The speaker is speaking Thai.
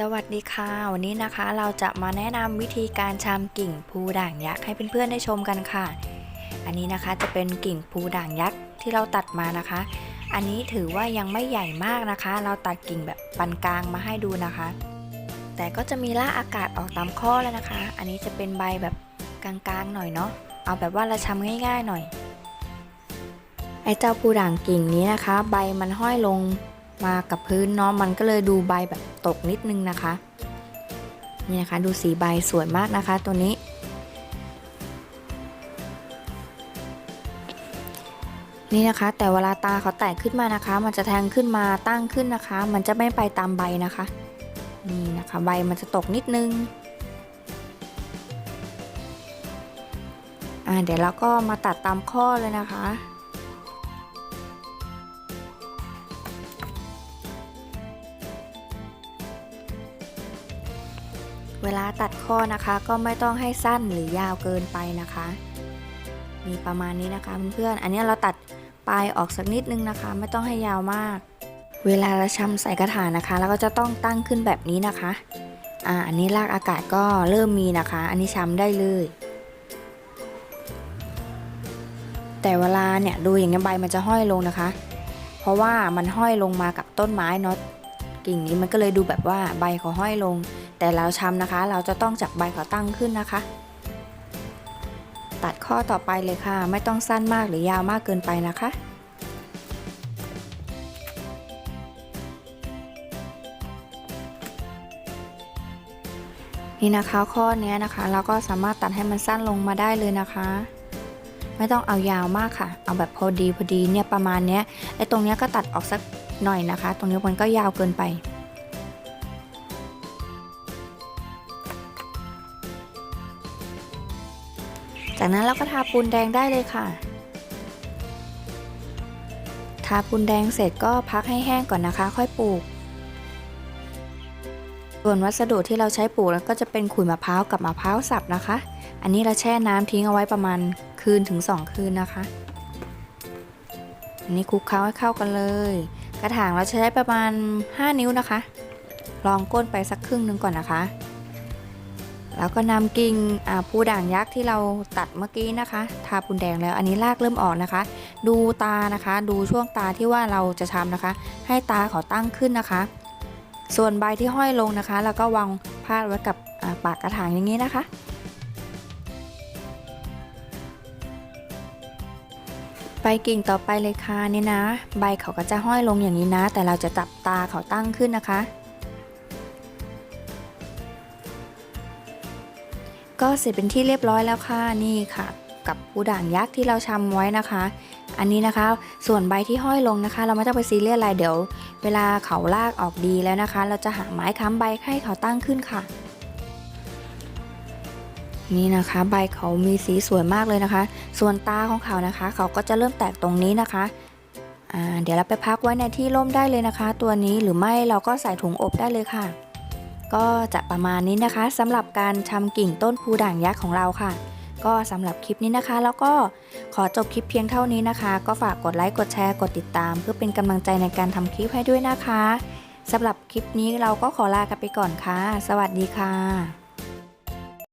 สวัสดีค่ะ วันนี้นะคะเราจะมาแนะนำวิธีการชำกิ่งภูด่างยักษ์ให้เพื่อนๆได้ชมกันค่ะ อันนี้นะคะจะเป็นกิ่งภูด่างยักษ์ที่เราตัดมานะคะ อันนี้ถือว่ายังไม่ใหญ่มากนะคะ เราตัดกิ่งแบบปานกลางมาให้ดูนะคะ แต่ก็จะมีล่าอากาศออกตามข้อแล้วนะคะ อันนี้จะเป็นใบแบบกลางๆหน่อยเนาะเอาแบบว่าเราชำง่าย ๆ หน่อยไอ้เจ้าภูด่างกิ่งนี้นะคะ ใบมันห้อยลง มากับพื้นเนาะมันก็เลยดูใบแบบตกนิดนึงนะคะ นี่นะคะดูสีใบสวยมากนะคะตัวนี้ นี่นะคะ แต่เวลาตาเขาแตกขึ้นมานะคะ มันจะแทงขึ้นมาตั้งขึ้นนะคะ มันจะไม่ไปตามใบนะคะนี่นะคะใบมันจะตกนิดนึงอ่าเดี๋ยวเราก็มาตัดตามข้อเลยนะคะ เวลาตัดข้อนะคะก็ไม่ต้องให้สั้นหรือยาวเกินไปนะคะ มีประมาณนี้นะคะเพื่อนๆอันนี้เราตัดปลายออกสักนิดนึงนะคะ ไม่ต้องให้ยาวมาก เวลาเราชำใส่กระถางนะคะเราก็จะต้องตั้งขึ้นแบบนี้นะคะอ่าอันนี้รากอากาศก็เริ่มมีนะคะ อันนี้ชำได้เลยแต่เวลาเนี่ยดูอย่างนี้ยใบมันจะห้อยลงนะคะ เพราะว่ามันห้อยลงมากับต้นไม้เนาะกิ่งนี้มันก็เลยดูแบบว่าใบเขาห้อยลง แต่เราชำนะคะ เราจะต้องจับใบเขาตั้งขึ้นนะคะ ตัดข้อต่อไปเลยค่ะ ไม่ต้องสั้นมากหรือยาวมากเกินไปนะคะนี่นะคะข้อนี้นะคะเราก็สามารถตัดให้มันสั้นลงมาได้เลยนะคะ ไม่ต้องเอายาวมากค่ะ เอาแบบพอดีพอดีเนี่ยประมาณเนี้ยไอ้ตรงเนี้ยก็ตัดออกสักหน่อยนะคะ ตรงนี้มันก็ยาวเกินไป จากนั้นเราก็ทาปูนแดงได้เลยค่ะ ทาปูนแดงเสร็จก็พักให้แห้งก่อนนะคะ ค่อยปลูก ส่วนวัสดุที่เราใช้ปลูกแล้วก็จะเป็นขุยมะพร้าวกับมะพร้าวสับนะคะ อันนี้เราแช่น้ำทิ้งเอาไว้ประมาณคืนถึง 2 คืนนะคะ อันนี้คลุกเคล้าให้เข้ากันเลย กระถางเราใช้ประมาณ 5 นิ้วนะคะ ลองก้นไปสักครึ่งนึงก่อนนะคะ แล้วก็นำกิ่งภูด่างยักษ์ที่เราตัดเมื่อกี้นะคะ ทาปูนแดงแล้วอันนี้รากเริ่มออกนะคะ ดูตานะคะ ดูช่วงตาที่ว่าเราจะทำนะคะ ให้ตาเขาตั้งขึ้นนะคะ ส่วนใบที่ห้อยลงนะคะ แล้วก็วางพาดไว้กับปากกระถางอย่างนี้นะคะ ไปกิ่งต่อไปเลยค่ะนี่นะ ใบเขาก็จะห้อยลงอย่างนี้นะ แต่เราจะจับตาเขาตั้งขึ้นนะคะ ก็เสร็จเป็นที่เรียบร้อยแล้วค่ะนี่ค่ะ กับปูด่างยักษ์ที่เราชำไว้นะคะ อันนี้นะคะส่วนใบที่ห้อยลงนะคะ เราไม่ต้องไปซีเรียสอะไรเดี๋ยว เวลาเขาลากออกดีแล้วนะคะ เราจะหาไม้ค้ำใบให้เขาตั้งขึ้นค่ะ นี่นะคะใบเขามีสีสวยมากเลยนะคะ ส่วนตาของเขานะคะ เขาก็จะเริ่มแตกตรงนี้นะคะอ่าเดี๋ยวเราไปพักไว้ในที่ร่มได้เลยนะคะ ตัวนี้หรือไม่เราก็ใส่ถุงอบได้เลยค่ะ ก็จะประมาณนี้นะคะสำหรับการทำกิ่งต้นพูด่างยักษ์ของเราค่ะ ก็สำหรับคลิปนี้นะคะ แล้วก็ขอจบคลิปเพียงเท่านี้นะคะ ก็ฝากกดไลค์กดแชร์กดติดตาม เพื่อเป็นกำลังใจในการทำคลิปให้ด้วยนะคะสำหรับคลิปนี้เราก็ขอลากันไปก่อนค่ะ สวัสดีค่ะ